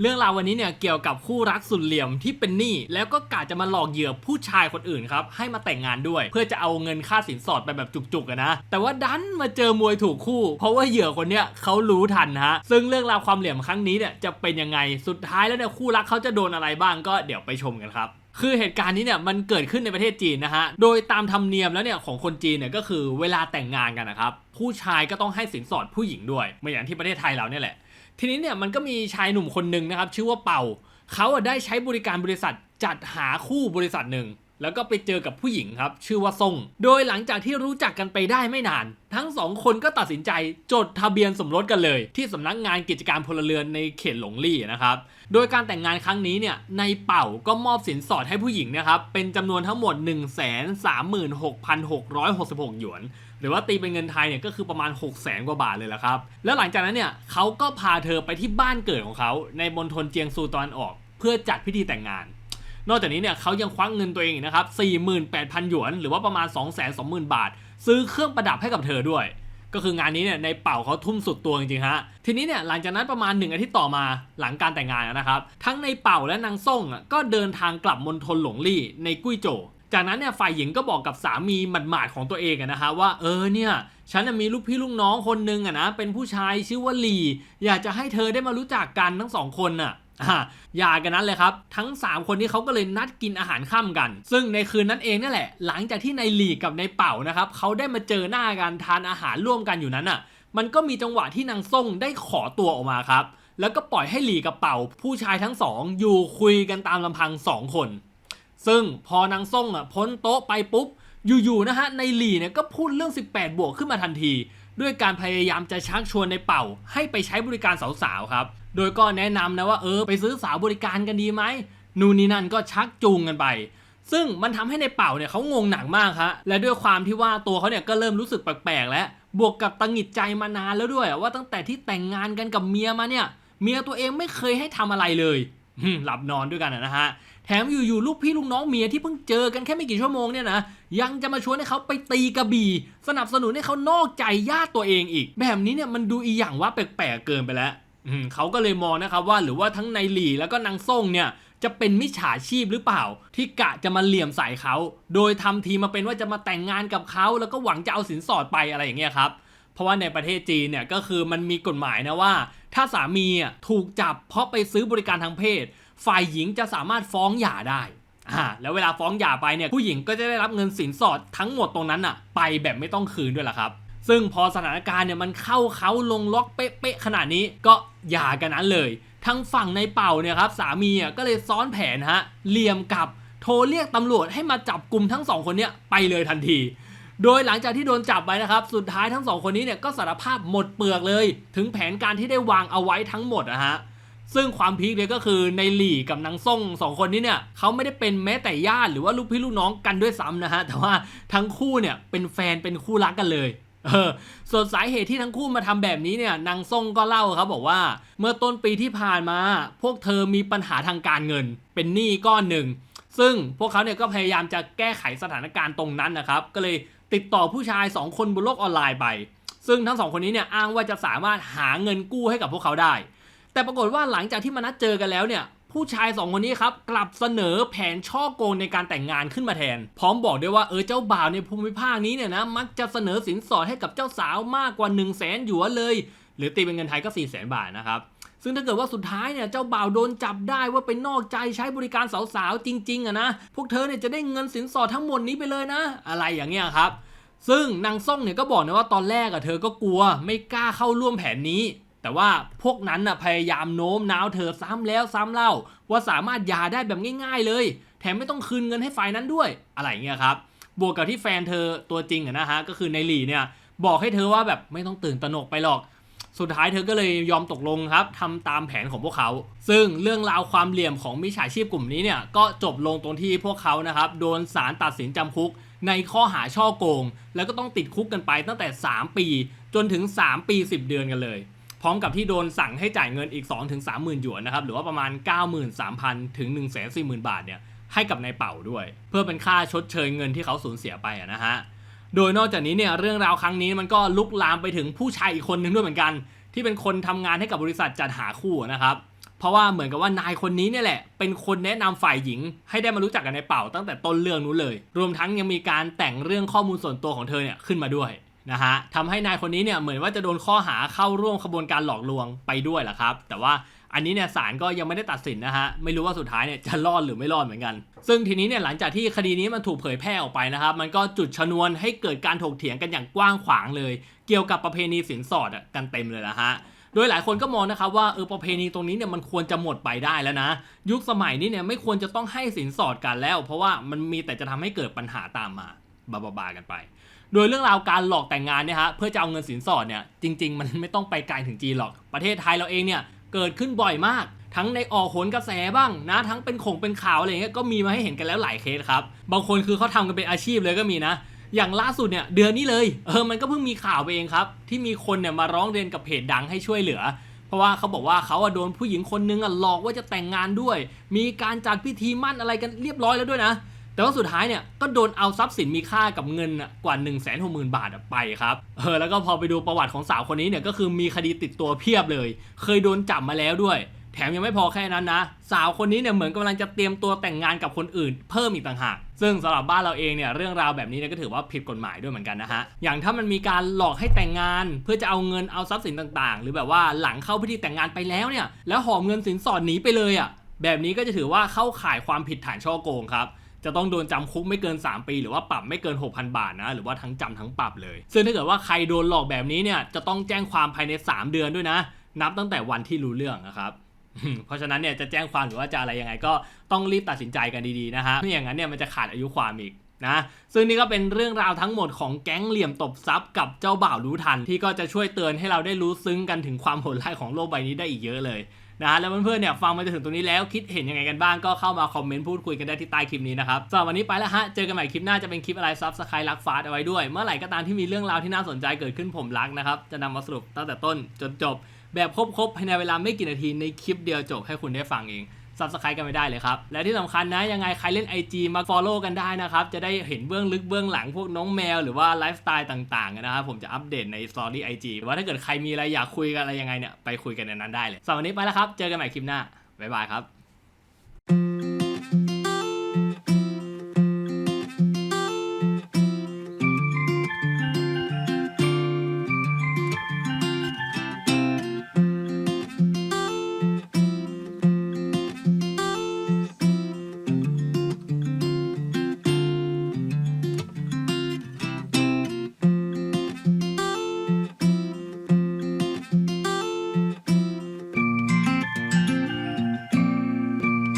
เรื่องราววันนี้เนี่ยเกี่ยวกับคู่รักสุดเหลี่ยมที่เป็นหนี้แล้วก็กะจะมาหลอกเหยื่อผู้ชายคนอื่นครับให้มาแต่งงานด้วย เพื่อจะเอาเงินค่าสินสอดไปแบบจุกๆนะแต่ว่าดันมาเจอมวยถูกคู่ เพราะว่าเหยื่อคนเนี้ยเขารู้ทันฮะซึ่งเรื่องราวความเหลี่ยมครั้งนี้เนี่ยจะเป็นยังไงสุดท้ายแล้วเนี่ยคู่รักเขาจะโดนอะไรบ้างก็เดี๋ยวไปชมกันครับคือเหตุการณ์นี้เนี่ยมันเกิดขึ้นในประเทศจีนนะฮะ โดยตามธรรมเนียมแล้วเนี่ยของคนจีนเนี่ยก็คือเวลาแต่งงานกันนะครับ ผู้ชายก็ต้องให้สินสอดผู้หญิงด้วยเหมือนอย่างที่ประเทศไทยเราเนี่ยแหละ ทีนี้เนี่ยมันก็มีชายหนุ่มคนหนึ่งนะครับ ชื่อว่าเป่า เขาอะได้ใช้บริการบริษัทจัดหาคู่บริษัทหนึ่ง แล้วก็ไปเจอกับผู้หญิงครับ ชื่อว่าซ่ง โดยหลังจากที่รู้จักกันไปได้ไม่นาน ทั้งสองคนก็ตัดสินใจจดทะเบียนสมรสกันเลย ที่สำนักงานกิจการพลเรือนในเขตหลงลี่นะครับ โดยการแต่งงานครั้งนี้เนี่ยในเป่าก็มอบสินสอดให้ผู้หญิงนะครับเป็นจำนวนทั้งหมด 1 3 6 6 6 6หยวน หรือว่าตีเป็นเงินไทยเนี่ยก็คือประมาณ 6 0แสนกว่าบาทเลยละครับ แล้วหลังจากนั้นเนี่ยเขาก็พาเธอไปที่บ้านเกิดของเขาในมณฑลเจียงซูตะวันออก เพื่อจัดพิธีแต่งงาน นอกจากนี้เนี่ยเขายังควักเงินตัวเองอีกนะครับ 48,000 หยวน หรือว่าประมาณ 220,000 บาท ซื้อเครื่องประดับให้กับเธอด้วย ก็คืองานนี้เนี่ยในเป่าเขาทุ่มสุดตัวจริงๆฮะ ทีนี้เนี่ยหลังจากนั้นประมาณหนึ่งอาทิตย์ต่อมาหลังการแต่งงานนะครับ ทั้งในเป่าและนางซ่งอะก็เดินทางกลับมณฑลหลงลี่ในกุ้ยโจวจากนั้นเนี่ยฝ่ายหญิงก็บอกกับสามีหมาดๆของตัวเองนะฮะว่าเออเนี่ยฉันมีลูกพี่ลูกน้องคนหนึงอะนะเป็นผู้ชายชื่อว่าหลีอยากจะให้เธอได้มารู้จักกันทั้งสองคนน่ะ อย่ากันนั้นเลยครับ ทั้ง 3 คนที่เขาก็เลยนัดกินอาหารค่ำกัน ซึ่งในคืนนั้นเองนี่แหละ หลังจากที่ในหลีกับในเป่านะครับเขาได้มาเจอหน้ากันทานอาหารร่วมกันอยู่นั้นอะ มันก็มีจังหวะที่นางซ่งได้ขอตัวออกมาครับ แล้วก็ปล่อยให้หลีกับเป่า ผู้ชายทั้งสองอยู่คุยกันตามลำพังสองคน ซึ่งพอนางซ่งอะพ้นโต๊ะไปปุ๊บอยู่ๆนะฮะในหลีเนี่ยก็พูดเรื่อง 18 บวกขึ้นมาทันที ด้วยการพยายามจะชักชวนในเป่า ให้ไปใช้บริการสาวๆครับ โดยก็แนะนำนะว่าเออไปซื้อสาวบริการกันดีไหมนู่นนี่นั่นก็ชักจูงกันไป ซึ่งมันทำให้ในเป่าเนี่ยเขางงหนักมากครับและด้วยความที่ว่าตัวเขาเนี่ยก็เริ่มรู้สึกแปลกๆแล้วบวกกับตังหิดใจมานานแล้วด้วย ว่าตั้งแต่ที่แต่งงานกันกับเมียมาเนี่ย เมียตัวเองไม่เคยให้ทำอะไรเลยหลับนอนด้วยกันนะฮะแถมอยู่ๆลูกพี่ลูกน้องเมียที่เพิ่งเจอกันแค่ไม่กี่ชั่วโมงเนี่ยนะยังจะมาชวนให้เขาไปตีกระบี่ สนับสนุนให้เขานอกใจญาติตัวเองอีก แบบนี้เนี่ยมันดูอีหยังว่าแปลกๆเกินไปแล้ว เขาก็เลยมองนะครับว่าหรือว่าทั้งในหลี่แล้วก็นางซ่งเนี่ยจะเป็นมิจฉาชีพหรือเปล่า ที่กะจะมาเหลี่ยมใส่เขา โดยทำทีมาเป็นว่าจะมาแต่งงานกับเขาแล้วก็หวังจะเอาสินสอดไปอะไรอย่างเงี้ยครับเพราะว่าในประเทศจีนเนี่ยก็คือมันมีกฎหมายนะว่า ถ้าสามีถูกจับเพราะไปซื้อบริการทางเพศ ฝ่ายหญิงจะสามารถฟ้องหย่าได้อ่าแล้วเวลาฟ้องหย่าไปเนี่ยผู้หญิงก็จะได้รับเงินสินสอดทั้งหมดตรงนั้นอะไปแบบไม่ต้องคืนด้วยล่ะครับ ซึ่งพอสถานการณ์เนี่ยมันเข้าเขาลงล็อกเป๊ะๆขนาดนี้ก็หย่ากันนั้นเลยทั้งฝั่งในเป่าเนี่ยครับสามีอะก็เลยซ้อนแผนฮะเหลี่ยมกับโทรเรียกตำรวจให้มาจับกลุ่มทั้งสองคนเนี้ยไปเลยทันที โดยหลังจากที่โดนจับไปนะครับ สุดท้ายทั้งสองคนนี้เนี่ยก็สารภาพหมดเปลือกเลย ถึงแผนการที่ได้วางเอาไว้ทั้งหมดนะฮะซึ่งความพีคเลยก็คือในหลี่กับนางซ่งสองคนนี้เนี่ยเขาไม่ได้เป็นแม้แต่ญาติหรือว่าลูกพี่ลูกน้องกันด้วยซ้ำนะฮะแต่ว่าทั้งคู่เนี่ยเป็นแฟนเป็นคู่รักกันเลย เออส่วนสาเหตุที่ทั้งคู่มาทำแบบนี้เนี่ยนางซ่งก็เล่าครับบอกว่า เมื่อต้นปีที่ผ่านมา พวกเธอมีปัญหาทางการเงิน เป็นหนี้ก้อนหนึ่ง ซึ่งพวกเขาเนี่ยก็พยายามจะแก้ไขสถานการณ์ตรงนั้นนะครับ ก็เลยติดต่อผู้ชาย 2 คนบนโลกออนไลน์ไป ซึ่งทั้งสองคนนี้เนี่ยอ้างว่าจะสามารถหาเงินกู้ให้กับพวกเขาได้ แต่ปรากฏว่าหลังจากที่มานัดเจอกันแล้วเนี่ย ผู้ชายสองคนนี้ครับกลับเสนอแผนช่อโกงในการแต่งงานขึ้นมาแทน พร้อมบอกด้วยว่าเออเจ้าบ่าวในภูมิภาคนี้เนี่ยนะมักจะเสนอสินสอดให้กับเจ้าสาวมากกว่า 1 0 0 0 0แสนหยวนเลย หรือตีเป็นเงินไทยก็ 4 0 0แสนบาทนะครับซึ่งถ้าเกิดว่าสุดท้ายเนี่ยเจ้าบ่าวโดนจับได้ว่าไปนอกใจใช้บริการสาวๆจริงๆอะนะพวกเธอเนี่ยจะได้เงินสินสอดทั้งหมดนี้ไปเลยนะ อะไรอย่างเงี้ยครับ ซึ่งนางซ่งเนี่ยก็บอกนะว่าตอนแรกอะเธอก็กลัวไม่กล้าเข้าร่วมแผนนี้ แต่ว่าพวกนั้นน่ะพยายามโน้มน้าวเธอซ้ำแล้วซ้ำเล่า ว่าสามารถยาได้แบบง่าย ๆ เลย แถมไม่ต้องคืนเงินให้ฝ่ายนั้นด้วย อะไรเงี้ยครับบวกกับที่แฟนเธอตัวจริงอะนะฮะก็คือในหลีเนี่ยบอกให้เธอว่าแบบไม่ต้องตื่นตระหนกไปหรอก สุดท้ายเธอก็เลยยอมตกลงครับทำตามแผนของพวกเขา ซึ่งเรื่องราวความเหลี่ยมของมิจฉาชีพกลุ่มนี้เนี่ยก็จบลงตรงที่พวกเขานะครับโดนศาลตัดสินจำคุกในข้อหาช่อโกง แล้วก็ต้องติดคุกกันไปตั้งแต่ 3 ปี จนถึง 3 ปี 10 เดือนกันเลย พร้อมกับที่โดนสั่งให้จ่ายเงินอีก 2-3ถึง30,000หยวนนะครับหรือว่าประมาณ 93,000 ถึง 140,000 บาทเนี่ยให้กับนายเป่าด้วย เพื่อเป็นค่าชดเชยเงินที่เขาสูญเสียไปอะนะฮะโดยนอกจากนี้เนี่ยเรื่องราวครั้งนี้มันก็ลุกลามไปถึงผู้ชายอีกคนนึงด้วยเหมือนกัน ที่เป็นคนทำงานให้กับบริษัทจัดหาคู่นะครับเพราะว่าเหมือนกับว่านายคนนี้เนี่ยแหละ เป็นคนแนะนำฝ่ายหญิง ให้ได้มารู้จักกับนายเป่าตั้งแต่ต้นเรื่องนู้นเลย รวมทั้งยังมีการแต่งเรื่องข้อมูลส่วนตัวของเธอเนี่ยขึ้นมาด้วย นะฮะทำให้นายคนนี้เนี่ยเหมือนว่าจะโดนข้อหาเข้าร่วมขบวนการหลอกลวงไปด้วยแหละครับ แต่ว่าอันนี้เนี่ยศาลก็ยังไม่ได้ตัดสินนะฮะไม่รู้ว่าสุดท้ายเนี่ยจะรอดหรือไม่รอดเหมือนกัน ซึ่งทีนี้เนี่ยหลังจากที่คดีนี้มันถูกเผยแพร่ออกไปนะครับ มันก็จุดชนวนให้เกิดการถกเถียงกันอย่างกว้างขวางเลย เกี่ยวกับประเพณีสินสอดอกันเต็มเลยนะฮะโดยหลายคนก็มองนะครับว่าเออประเพณีตรงนี้เนี่ยมันควรจะหมดไปได้แล้วนะ ยุคสมัยนี้เนี่ยไม่ควรจะต้องให้สินสอดกันแล้ว เพราะว่ามันมีแต่จะทำให้เกิดปัญหาตามมาบาบาๆกันไป โดยเรื่องราวการหลอกแต่งงานเนี่ยฮะเพื่อจะเอาเงินสินสอดเนี่ยจริง ๆ มันไม่ต้องไปไกลถึงจีนหรอก ประเทศไทยเราเองเนี่ยเกิดขึ้นบ่อยมาก ทั้งในออกโหนกระแสบ้างนะ ทั้งเป็นขงเป็นข่าวอะไรอย่างเงี้ยก็มีมาให้เห็นกันแล้วหลายเคสครับ บางคนคือเขาทำกันเป็นอาชีพเลยก็มีนะ อย่างล่าสุดเนี่ยเดือนนี้เลยเออมันก็เพิ่งมีข่าวไปเองครับ ที่มีคนเนี่ยมาร้องเรียนกับเพจดังให้ช่วยเหลือเพราะว่าเขาบอกว่าเขาอะโดนผู้หญิงคนนึงอะหลอกว่าจะแต่งงานด้วย มีการจัดพิธีมั่นอะไรกันเรียบร้อยแล้วด้วยนะ แต่ว่าสุดท้ายเนี่ยก็โดนเอาทรัพย์สินมีค่ากับเงินกว่า1 6 0 0 0 0บาทไปครับเออแล้วก็พอไปดูประวัติของสาวคนนี้เนี่ยก็คือมีคดีติดตัวเพียบเลย เคยโดนจับมาแล้วด้วย แถมยังไม่พอแค่นั้นนะ สาวคนนี้เนี่ยเหมือนกำลังจะเตรียมตัวแต่งงานกับคนอื่น เพิ่มอีกต่างหากซึ่งสำหรับบ้านเราเองเนี่ยเรื่องราวแบบนี้เนี่ยก็ถือว่าผิดกฎหมายด้วยเหมือนกันนะฮะ อย่างถ้ามันมีการหลอกให้แต่งงาน เพื่อจะเอาเงินเอาทรัพย์สินต่างๆ หรือแบบว่าหลังเข้าพิธีแต่งงานไปแล้วเนี่ยแล้วหอมเงินสินสอดหนีไปเลยอะแบบนี้ก็จะถือว่าเข้าข่ายความผิดฐานช่อโกงครับ จะต้องโดนจำคุกไม่เกิน 3 ปี หรือว่าปรับไม่เกิน 6,000 บาทนะหรือว่าทั้งจำทั้งปรับเลย ซึ่งถ้าเกิดว่าใครโดนหลอกแบบนี้เนี่ยจะต้องแจ้งความภายใน 3 เดือนด้วยนะ นับตั้งแต่วันที่รู้เรื่องนะครับเพราะฉะนั้นเนี่ยจะแจ้งความหรือว่าจะอะไรยังไงก็ต้องรีบตัดสินใจกันดีๆนะฮะไม่อย่างนั้นเนี่ยมันจะขาดอายุความอีกนะซึ่งนี่ก็เป็นเรื่องราวทั้งหมดของแก๊งเหลี่ยมตบทรัพย์กับเจ้าบ่าวรู้ทันที่ก็จะช่วยเตือนให้เราได้รู้ซึ้งกันถึงความโหดร้ายของโลกใบนี้ได้อีกเยอะเลย นะฮะแล้วเพื่อนๆเนี่ยฟังมาจนถึงตรงนี้แล้วคิดเห็นยังไงกันบ้างก็เข้ามาคอมเมนต์พูดคุยกันได้ที่ใต้คลิปนี้นะครับสำหรับวันนี้ไปแล้วฮะเจอกันใหม่คลิปหน้าจะเป็นคลิปอะไรซับสไครต์รักฟาสเอาไว้ด้วย เมื่อไหร่ก็ตามที่มีเรื่องราวที่น่าสนใจเกิดขึ้นผมรักนะครับจะนำมาสรุปตั้งแต่ต้นจนจบ แบบครบๆภายในเวลาไม่กี่นาทีในคลิปเดียวจบให้คุณได้ฟังเอง ซับสไครต์กันไม่ได้เลยครับ และที่สำคัญนะยังไงใครเล่น IG มา Follow กันได้นะครับ จะได้เห็นเบื้องลึกเบื้องหลังพวกน้องแมวหรือว่าไลฟ์สไตล์ต่างๆนะครับผมจะอัปเดตในสตอรี่ไอจีว่าถ้าเกิดใครมีอะไรอยากคุยกันอะไรยังไงเนี่ยไปคุยกันในนั้นได้เลยสำหรับวันนี้ไปแล้วครับ เจอกันใหม่คลิปหน้าบ๊ายบายครับ